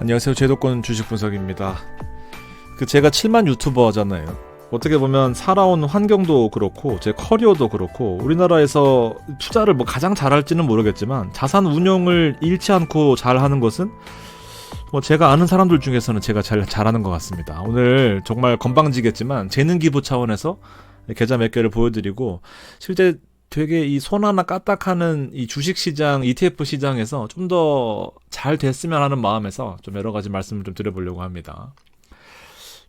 안녕하세요. 제도권 주식 분석입니다. 그 제가 7만 유튜버잖아요. 어떻게 보면 살아온 환경도 그렇고 제 커리어도 그렇고 우리나라에서 투자를 뭐 가장 잘할지는 모르겠지만 자산 운용을 잃지 않고 잘하는 것은 뭐 제가 아는 사람들 중에서는 제가 잘 잘하는 것 같습니다. 오늘 정말 건방지겠지만 재능 기부 차원에서 계좌 몇 개를 보여드리고 실제 되게 이 손 하나 까딱하는 이 주식 시장, ETF 시장에서 좀 더 잘 됐으면 하는 마음에서 좀 여러 가지 말씀을 좀 드려보려고 합니다.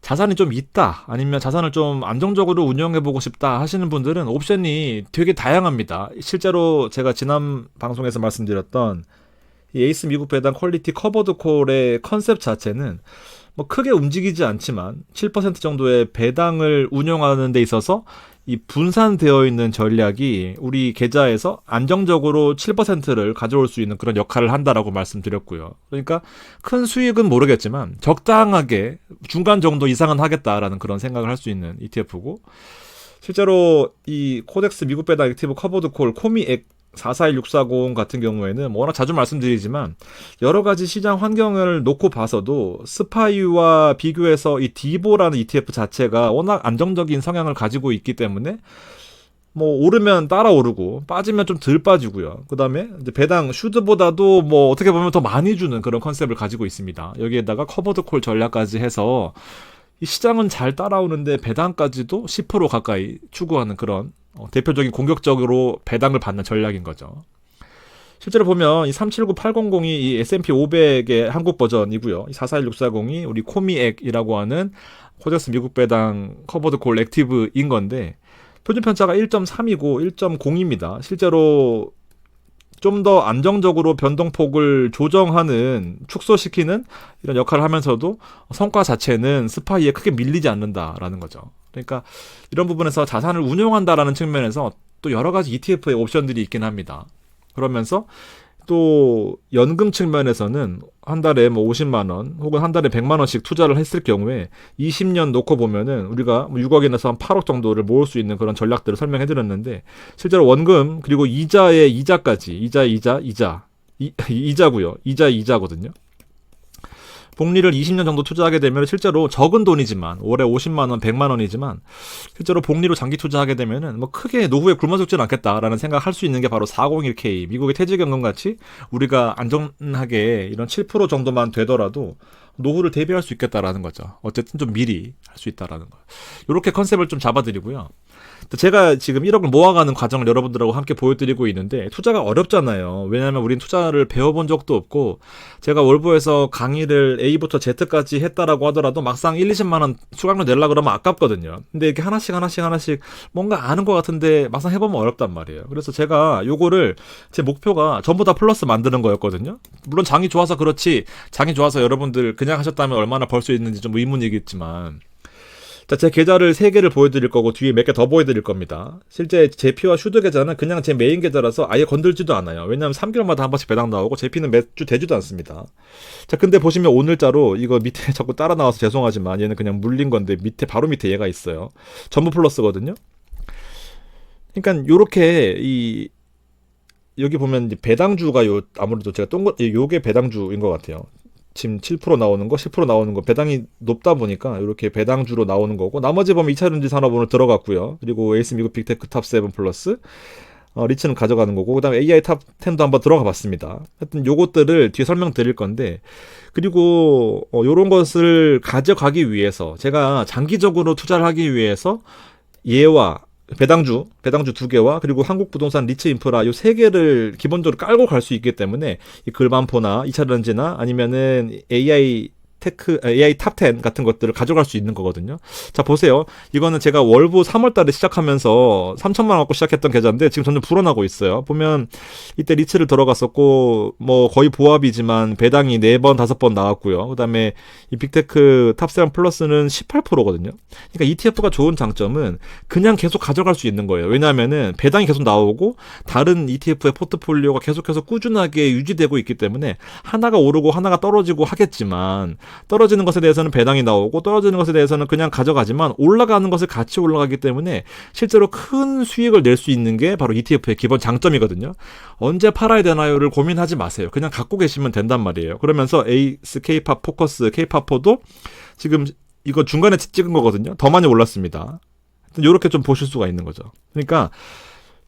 자산이 좀 있다, 아니면 자산을 좀 안정적으로 운영해보고 싶다 하시는 분들은 옵션이 되게 다양합니다. 실제로 제가 지난 방송에서 말씀드렸던 이 에이스 미국 배당 퀄리티 커버드 콜의 컨셉 자체는 뭐 크게 움직이지 않지만 7% 정도의 배당을 운영하는 데 있어서 이 분산되어 있는 전략이 우리 계좌에서 안정적으로 7%를 가져올 수 있는 그런 역할을 한다라고 말씀드렸고요. 그러니까 큰 수익은 모르겠지만 적당하게 중간 정도 이상은 하겠다라는 그런 생각을 할 수 있는 ETF고 실제로 이 코덱스 미국 배당 액티브 커버드 콜 코미액 441640 같은 경우에는 뭐 워낙 자주 말씀드리지만 여러 가지 시장 환경을 놓고 봐서도 스파이와 비교해서 이 디보라는 ETF 자체가 워낙 안정적인 성향을 가지고 있기 때문에 뭐 오르면 따라 오르고 빠지면 좀 덜 빠지고요. 그다음에 배당 슈드보다도 뭐 어떻게 보면 더 많이 주는 그런 컨셉을 가지고 있습니다. 여기에다가 커버드 콜 전략까지 해서 이 시장은 잘 따라오는데 배당까지도 10% 가까이 추구하는 그런 어, 대표적인 공격적으로 배당을 받는 전략인 거죠. 실제로 보면 이 379800이 이 S&P 500의 한국 버전이고요. 이 4416402이 우리 코미액이라고 하는 코덱스 미국 배당 커버드 콜 액티브인 건데 표준 편차가 1.3이고 1.0입니다. 실제로 좀 더 안정적으로 변동폭을 조정하는 축소시키는 이런 역할을 하면서도 성과 자체는 스파이에 크게 밀리지 않는다라는 거죠. 그러니까 이런 부분에서 자산을 운용한다라는 측면에서 또 여러 가지 ETF의 옵션들이 있긴 합니다. 그러면서 또 연금 측면에서는 한 달에 뭐 50만 원 혹은 한 달에 100만 원씩 투자를 했을 경우에 20년 놓고 보면은 우리가 뭐 6억에서 한 8억 정도를 모을 수 있는 그런 전략들을 설명해 드렸는데 실제로 원금 그리고 이자의 이자까지 이자 이자 이자 이, 이자고요. 이자 이자거든요. 복리를 20년 정도 투자하게 되면 실제로 적은 돈이지만 올해 50만 원, 100만 원이지만 실제로 복리로 장기 투자하게 되면은 뭐 크게 노후에 굶어 죽지는 않겠다라는 생각을 할수 있는 게 바로 401k 미국의 퇴직연금 같이 우리가 안전하게 이런 7% 정도만 되더라도 노후를 대비할 수 있겠다라는 거죠. 어쨌든 좀 미리 할 수 있다라는 거. 이렇게 컨셉을 좀 잡아드리고요. 제가 지금 1억을 모아가는 과정을 여러분들하고 함께 보여드리고 있는데 투자가 어렵잖아요. 왜냐하면 우린 투자를 배워본 적도 없고 제가 월보에서 강의를 A부터 Z까지 했다라고 하더라도 막상 1, 20만 원 수강료 내려 그러면 아깝거든요. 근데 이렇게 하나씩 하나씩 하나씩 뭔가 아는 것 같은데 막상 해보면 어렵단 말이에요. 그래서 제가 요거를 제 목표가 전부 다 플러스 만드는 거였거든요. 물론 장이 좋아서 그렇지 장이 좋아서 여러분들 그냥 하셨다면 얼마나 벌 수 있는지 좀 의문이겠지만 자, 제 계좌를 3개를 보여드릴 거고 뒤에 몇 개 더 보여드릴 겁니다. 실제 제피와 슈드 계좌는 그냥 제 메인 계좌라서 아예 건들지도 않아요. 왜냐하면 3개월마다 한 번씩 배당 나오고 제피는 몇주 되지도 않습니다. 자, 근데 보시면 오늘자로 이거 밑에 자꾸 따라 나와서 죄송하지만 얘는 그냥 물린 건데 밑에 바로 밑에 얘가 있어요. 전부 플러스거든요. 그러니까 요렇게 이 여기 보면 배당주가 요 아무래도 제가 동글 요게 배당주인 것 같아요. 지금 7% 나오는 거, 10% 나오는 거 배당이 높다 보니까 이렇게 배당주로 나오는 거고 나머지 보면 2차 전지 산업은로 들어갔고요. 그리고 에이스 미국 빅테크 탑7 플러스 어, 리츠는 가져가는 거고 그다음에 AI 탑 10도 한번 들어가 봤습니다. 하여튼 요것들을 뒤에 설명드릴 건데 그리고 어, 요런 것을 가져가기 위해서 제가 장기적으로 투자를 하기 위해서 얘와 배당주, 배당주 두 개와 그리고 한국 부동산 리츠 인프라 요 세 개를 기본적으로 깔고 갈 수 있기 때문에 이 글반포나 이차전지나 아니면은 AI 테크 AI 탑 10 같은 것들을 가져갈 수 있는 거거든요. 자 보세요. 이거는 제가 월부 3월 달에 시작하면서 3천만 원 갖고 시작했던 계좌인데 지금 점점 불어나고 있어요. 보면 이때 리츠를 들어갔었고 뭐 거의 보합이지만 배당이 4번 5번 나왔고요. 그다음에 이 빅테크 탑7 플러스는 18%거든요. 그러니까 ETF가 좋은 장점은 그냥 계속 가져갈 수 있는 거예요. 왜냐하면은 배당이 계속 나오고 다른 ETF의 포트폴리오가 계속해서 꾸준하게 유지되고 있기 때문에 하나가 오르고 하나가 떨어지고 하겠지만 떨어지는 것에 대해서는 배당이 나오고 떨어지는 것에 대해서는 그냥 가져가지만 올라가는 것을 같이 올라가기 때문에 실제로 큰 수익을 낼 수 있는 게 바로 ETF의 기본 장점이거든요. 언제 팔아야 되나요를 고민하지 마세요. 그냥 갖고 계시면 된단 말이에요. 그러면서 에이스 K-팝 포커스 K-팝포도 지금 이거 중간에 찍은 거거든요. 더 많이 올랐습니다. 이렇게 좀 보실 수가 있는 거죠. 그러니까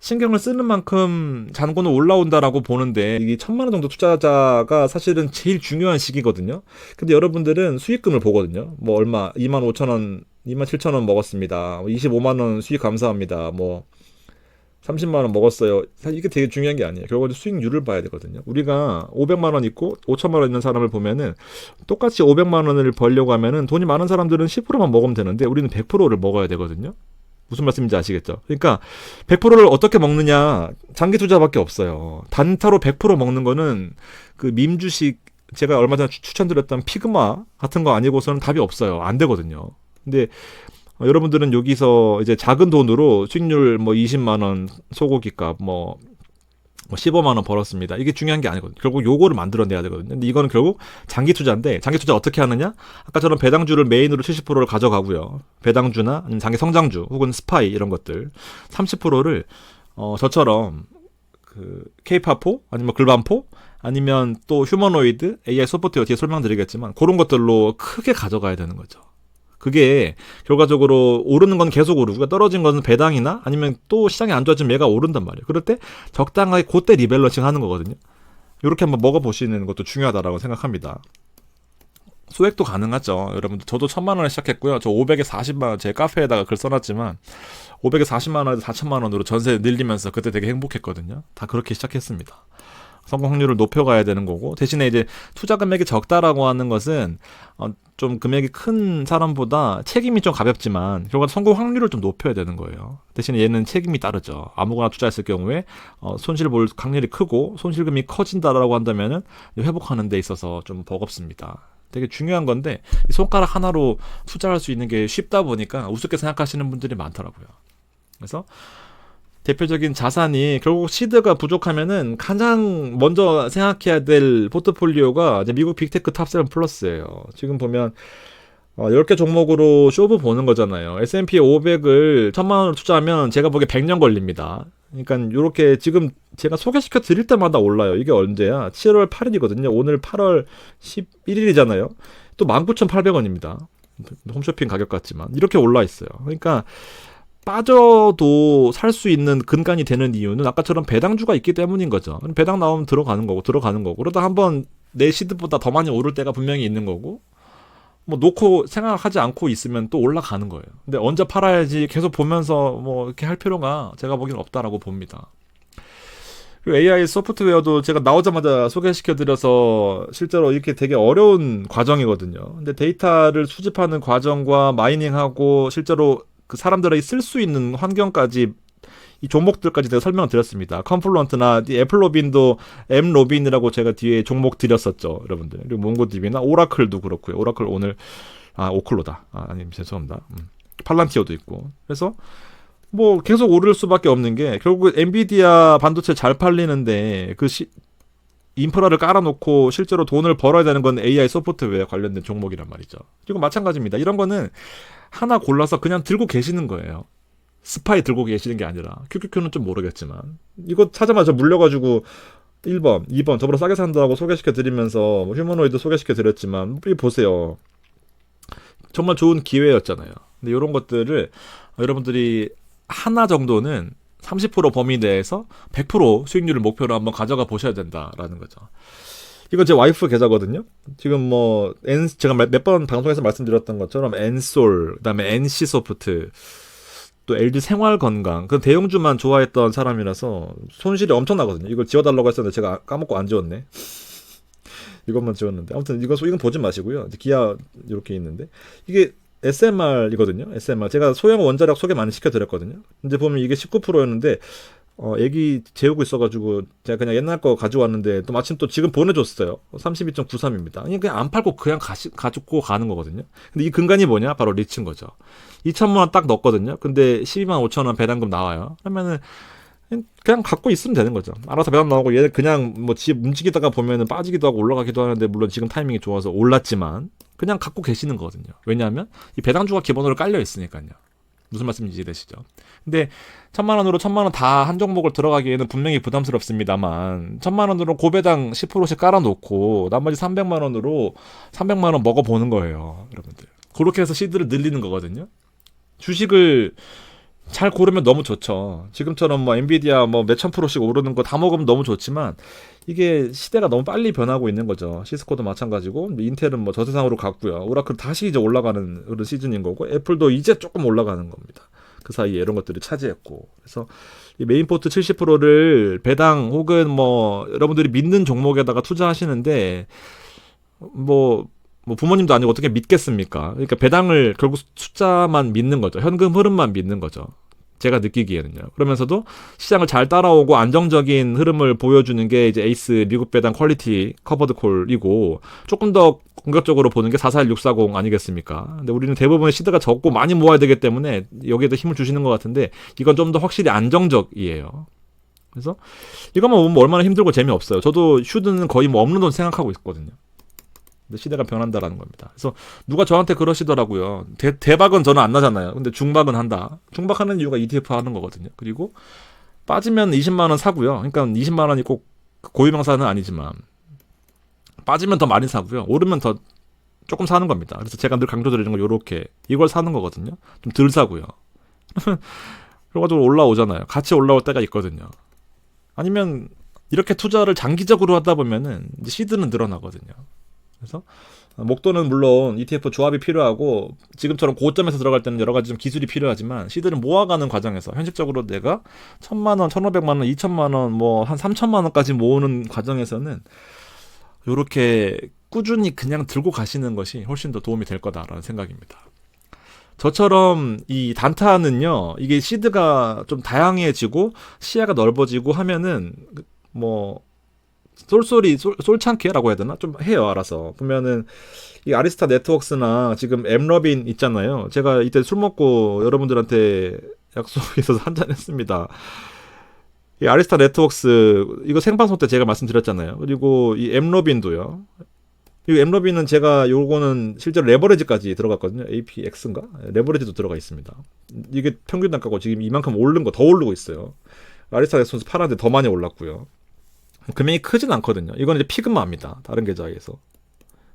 신경을 쓰는 만큼 잔고는 올라온다라고 보는데 이게 천만 원 정도 투자자가 사실은 제일 중요한 시기거든요. 근데 여러분들은 수익금을 보거든요. 뭐 얼마 2만 5천 원, 2만 7천 원 먹었습니다. 25만 원 수익 감사합니다. 뭐 30만 원 먹었어요. 사실 이게 되게 중요한 게 아니에요. 결국은 수익률을 봐야 되거든요. 우리가 500만 원 있고 5천만 원 있는 사람을 보면은 똑같이 500만 원을 벌려고 하면은 돈이 많은 사람들은 10%만 먹으면 되는데 우리는 100%를 먹어야 되거든요. 무슨 말씀인지 아시겠죠? 그러니까 100%를 어떻게 먹느냐 장기 투자밖에 없어요. 단타로 100% 먹는 거는 그 밈 주식 제가 얼마 전에 추- 추천드렸던 피그마 같은 거 아니고서는 답이 없어요. 안 되거든요. 근데 어, 여러분들은 여기서 이제 작은 돈으로 수익률 뭐 20만 원 소고기값 뭐, 뭐 15만 원 벌었습니다. 이게 중요한 게 아니거든요. 결국 요거를 만들어내야 되거든요. 근데 이거는 결국 장기 투자인데 장기 투자 어떻게 하느냐? 아까처럼 배당주를 메인으로 70%를 가져가고요. 배당주나 아니면 장기 성장주 혹은 스파이 이런 것들 30%를 어 저처럼 그 K-팝포 아니면 글반포 아니면 또 휴머노이드 AI 소프트웨어 뒤에 설명드리겠지만 그런 것들로 크게 가져가야 되는 거죠. 그게 결과적으로 오르는 건 계속 오르고 떨어진 거는 배당이나 아니면 또 시장이 안 좋아지면 얘가 오른단 말이에요. 그럴 때 적당하게 그때 리밸런싱 하는 거거든요. 이렇게 한번 먹어보시는 것도 중요하다라고 생각합니다. 소액도 가능하죠. 여러분들 저도 천만 원에 시작했고요. 저 500에 40만 원 제 카페에다가 글 써놨지만 500에 40만 원에서 4천만 원으로 전세 늘리면서 그때 되게 행복했거든요. 다 그렇게 시작했습니다. 성공 확률을 높여가야 되는 거고 대신에 이제 투자 금액이 적다라고 하는 것은 어, 좀 금액이 큰 사람보다 책임이 좀 가볍지만 결국 성공 확률을 좀 높여야 되는 거예요. 대신에 얘는 책임이 따르죠. 아무거나 투자했을 경우에 어, 손실 볼 확률이 크고 손실금이 커진다라고 한다면은 회복하는 데 있어서 좀 버겁습니다. 되게 중요한 건데 이 손가락 하나로 투자할 수 있는 게 쉽다 보니까 우습게 생각하시는 분들이 많더라고요. 그래서 대표적인 자산이 결국 시드가 부족하면은 가장 먼저 생각해야 될 포트폴리오가 이제 미국 빅테크 탑7 플러스예요. 지금 보면 어, 10개 종목으로 쇼부 보는 거잖아요. S&P 500을 천만 원으로 투자하면 제가 보기에 100년 걸립니다. 그러니까 요렇게 지금 제가 소개시켜 드릴 때마다 올라요. 이게 언제야? 7월 8일이거든요. 오늘 8월 11일이잖아요. 또 19,800원입니다. 홈쇼핑 가격 같지만 이렇게 올라 있어요. 그러니까 빠져도 살 수 있는 근간이 되는 이유는 아까처럼 배당주가 있기 때문인 거죠. 배당 나오면 들어가는 거고 들어가는 거고 그러다 한번 내 시드보다 더 많이 오를 때가 분명히 있는 거고 뭐 놓고 생각하지 않고 있으면 또 올라가는 거예요. 근데 언제 팔아야지 계속 보면서 뭐 이렇게 할 필요가 제가 보기엔 없다라고 봅니다. 그리고 AI 소프트웨어도 제가 나오자마자 소개시켜드려서 실제로 이렇게 되게 어려운 과정이거든요. 근데 데이터를 수집하는 과정과 마이닝하고 실제로 그 사람들이 쓸 수 있는 환경까지 이 종목들까지 제가 설명을 드렸습니다. 컴플런트나 애플 로빈도 엠로빈이라고 제가 뒤에 종목 드렸었죠, 여러분들. 그리고 몽고디비나 오라클도 그렇고요. 오라클 오늘 아 오클로다. 아, 아니 죄송합니다. 음. 팔란티어도 있고. 그래서 뭐 계속 오를 수밖에 없는 게 결국 엔비디아 반도체 잘 팔리는데 그 시, 인프라를 깔아놓고 실제로 돈을 벌어야 되는 건 AI 소프트웨어 관련된 종목이란 말이죠. 그리고 마찬가지입니다. 이런 거는 하나 골라서 그냥 들고 계시는 거예요. 스파이 들고 계시는 게 아니라 QQQ는 좀 모르겠지만 이거 찾아마자 물려가지고 1번, 2번 더불어 싸게 산다고 소개시켜 드리면서 뭐 휴머노이드 소개시켜 드렸지만 이 보세요. 정말 좋은 기회였잖아요. 근데 이런 것들을 여러분들이 하나 정도는 30% 범위 내에서 100% 수익률을 목표로 한번 가져가 보셔야 된다라는 거죠. 이건 제 와이프 계좌거든요. 지금 뭐 N 제가 몇 번 방송에서 말씀드렸던 것처럼 엔솔, 그다음에 NC 소프트, 또 LG 생활 건강 그 대형주만 좋아했던 사람이라서 손실이 엄청나거든요. 이걸 지워달라고 했었는데 제가 까먹고 안 지웠네. 이것만 지웠는데 아무튼 이건 이건 보지 마시고요. 기아 이렇게 있는데 이게 SMR이거든요. SMR 제가 소형 원자력 소개 많이 시켜드렸거든요. 이제 보면 이게 19%였는데 어, 애기 재우고 있어가지고 제가 그냥 옛날 거 가져왔는데 또 마침 또 지금 보내줬어요. 32.93입니다. 그냥 안 팔고 그냥 가시, 가지고 가는 거거든요. 근데 이 근간이 뭐냐? 바로 리츠인 거죠. 2천만 원 딱 넣었거든요. 근데 12만 5천 원 배당금 나와요. 그러면은 그냥 갖고 있으면 되는 거죠. 알아서 배당 나오고 얘 그냥 뭐지 움직이다가 보면은 빠지기도 하고 올라가기도 하는데 물론 지금 타이밍이 좋아서 올랐지만 그냥 갖고 계시는 거거든요. 왜냐하면 이 배당주가 기본으로 깔려 있으니까요. 무슨 말씀인지 이해되시죠? 근데 천만 원으로 천만 원 다 한 종목을 들어가기에는 분명히 부담스럽습니다만 천만 원으로 고배당 10%씩 깔아놓고 나머지 300만 원으로 300만 원 먹어보는 거예요, 여러분들. 그렇게 해서 시드를 늘리는 거거든요. 주식을 잘 고르면 너무 좋죠. 지금처럼 뭐 엔비디아 뭐 몇천 프로씩 오르는 거 다 먹으면 너무 좋지만 이게 시대가 너무 빨리 변하고 있는 거죠. 시스코도 마찬가지고 인텔은 뭐 저세상으로 갔고요. 오라클 다시 이제 올라가는 그런 시즌인 거고 애플도 이제 조금 올라가는 겁니다. 그 사이에 이런 것들이 차지했고 그래서 이 메인포트 70%를 배당 혹은 뭐 여러분들이 믿는 종목에다가 투자하시는데 뭐, 뭐 부모님도 아니고 어떻게 믿겠습니까? 그러니까 배당을 결국 숫자만 믿는 거죠. 현금 흐름만 믿는 거죠. 제가 느끼기에는요. 그러면서도 시장을 잘 따라오고 안정적인 흐름을 보여주는 게 이제 에이스 미국 배당 퀄리티 커버드 콜이고 조금 더 공격적으로 보는 게 44640 아니겠습니까? 근데 우리는 대부분 시드가 적고 많이 모아야 되기 때문에 여기에도 힘을 주시는 것 같은데 이건 좀 더 확실히 안정적이에요. 그래서 이것만 보면 얼마나 힘들고 재미없어요. 저도 슈드는 거의 뭐 없는 돈 생각하고 있거든요. 근데 시대가 변한다라는 겁니다. 그래서 누가 저한테 그러시더라고요. 대, 대박은 저는 안 나잖아요. 근데 중박은 한다. 중박하는 이유가 ETF 하는 거거든요. 그리고 빠지면 20만 원 사고요. 그러니까 20만 원이 꼭 고유명사는 아니지만 빠지면 더 많이 사고요. 오르면 더 조금 사는 겁니다. 그래서 제가 늘 강조드리는 건 요렇게 이걸 사는 거거든요. 좀 덜 사고요. 그래가지고 올라오잖아요. 같이 올라올 때가 있거든요. 아니면 이렇게 투자를 장기적으로 하다 보면은 시드는 늘어나거든요. 그래서 목돈은 물론 ETF 조합이 필요하고 지금처럼 고점에서 들어갈 때는 여러 가지 좀 기술이 필요하지만 시드를 모아가는 과정에서 현실적으로 내가 천만 원, 천오백만 원, 이천만 원, 뭐 한 삼천만 원까지 모으는 과정에서는 요렇게 꾸준히 그냥 들고 가시는 것이 훨씬 더 도움이 될 거다라는 생각입니다. 저처럼 이 단타는요, 이게 시드가 좀 다양해지고 시야가 넓어지고 하면은 뭐 쏠쏠이 쏠, 쏠창케라고 해야 되나? 좀 해요 알아서. 보면은 이 아리스타 네트워크스나 지금 엠러빈 있잖아요. 제가 이때 술 먹고 여러분들한테 약속이 있어서 한잔 했습니다. 이 아리스타 네트워크스 이거 생방송 때 제가 말씀드렸잖아요. 그리고 이 엠러빈도요. 이 엠러빈은 제가 요거는 실제로 레버리지까지 들어갔거든요. APX인가? 레버리지도 들어가 있습니다. 이게 평균 단가고 지금 이만큼 오른 거 더 오르고 있어요. 아리스타 네트워크스 팔았는데 더 많이 올랐고요 금액이 크진 않거든요. 이건 이제 피그마입니다. 다른 계좌에서.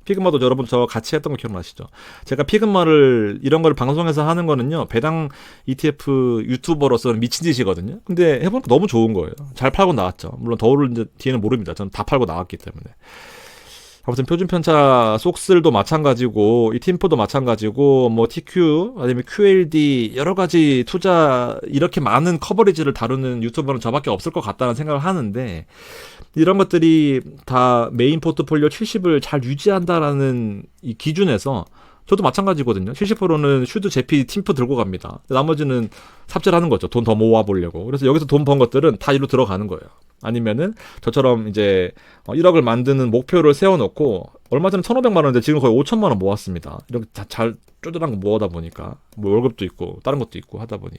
피그마도 여러분 저 같이 했던 거 기억나시죠? 제가 피그마를 이런 걸 방송에서 하는 거는요. 배당 ETF 유튜버로서는 미친 짓이거든요. 근데 해보니까 너무 좋은 거예요. 잘 팔고 나왔죠. 물론 더 오를 뒤에는 모릅니다. 저는 다 팔고 나왔기 때문에. 아무튼 표준 편차 속슬도 마찬가지고 이 팀포도 마찬가지고 뭐 TQ 아니면 QLD 여러 가지 투자 이렇게 많은 커버리지를 다루는 유튜버는 저밖에 없을 것 같다는 생각을 하는데 이런 것들이 다 메인 포트폴리오 70을 잘 유지한다라는 이 기준에서 저도 마찬가지거든요. 70%는 슈드 제피 팀프 들고 갑니다. 나머지는 삽질 하는 거죠. 돈 더 모아보려고. 그래서 여기서 돈 번 것들은 다 이로 들어가는 거예요. 아니면은 저처럼 이제 1억을 어, 만드는 목표를 세워놓고 얼마 전에 1,500만 원인데 지금 거의 5천만 원 모았습니다. 이렇게 잘 쪼들한 거 모아다 보니까 뭐 월급도 있고 다른 것도 있고 하다 보니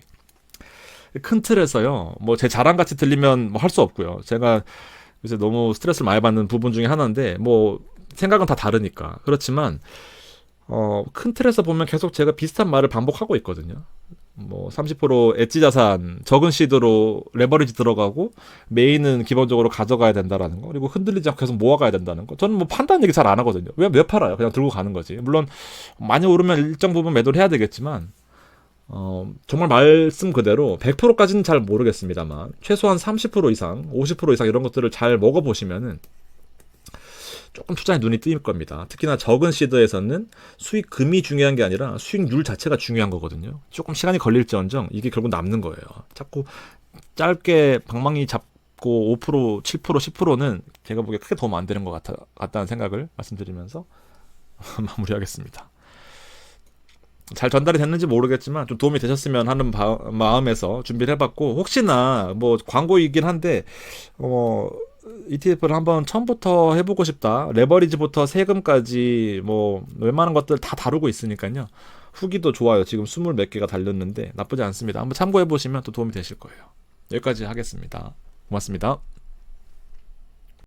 큰 틀에서요. 뭐 제 자랑 같이 들리면 뭐 할 수 없고요. 제가 요새 너무 스트레스를 많이 받는 부분 중에 하나인데 뭐 생각은 다 다르니까 그렇지만 어, 큰 틀에서 보면 계속 제가 비슷한 말을 반복하고 있거든요. 뭐, 30% 엣지 자산, 적은 시드로 레버리지 들어가고, 메인은 기본적으로 가져가야 된다라는 거, 그리고 흔들리지 않고 계속 모아가야 된다는 거. 저는 뭐 판단 얘기 잘 안 하거든요. 왜, 왜 팔아요? 그냥 들고 가는 거지. 물론, 많이 오르면 일정 부분 매도를 해야 되겠지만, 어, 정말 말씀 그대로 100%까지는 잘 모르겠습니다만, 최소한 30% 이상, 50% 이상 이런 것들을 잘 먹어보시면은, 조금 투자에 눈이 뜨일 겁니다. 특히나 적은 시드에서는 수익금이 중요한 게 아니라 수익률 자체가 중요한 거거든요. 조금 시간이 걸릴지언정 이게 결국 남는 거예요. 자꾸 짧게 방망이 잡고 5% 7% 10%는 제가 보기에 크게 도움 안 되는 것 같아, 같다는 생각을 말씀드리면서 마무리하겠습니다. 잘 전달이 됐는지 모르겠지만 좀 도움이 되셨으면 하는 바, 마음에서 준비를 해봤고 혹시나 뭐 광고이긴 한데 어 ETF를 한번 처음부터 해보고 싶다. 레버리지부터 세금까지 뭐 웬만한 것들 다 다루고 있으니까요. 후기도 좋아요. 지금 스물 몇 개가 달렸는데 나쁘지 않습니다. 한번 참고해 보시면 또 도움이 되실 거예요. 여기까지 하겠습니다. 고맙습니다.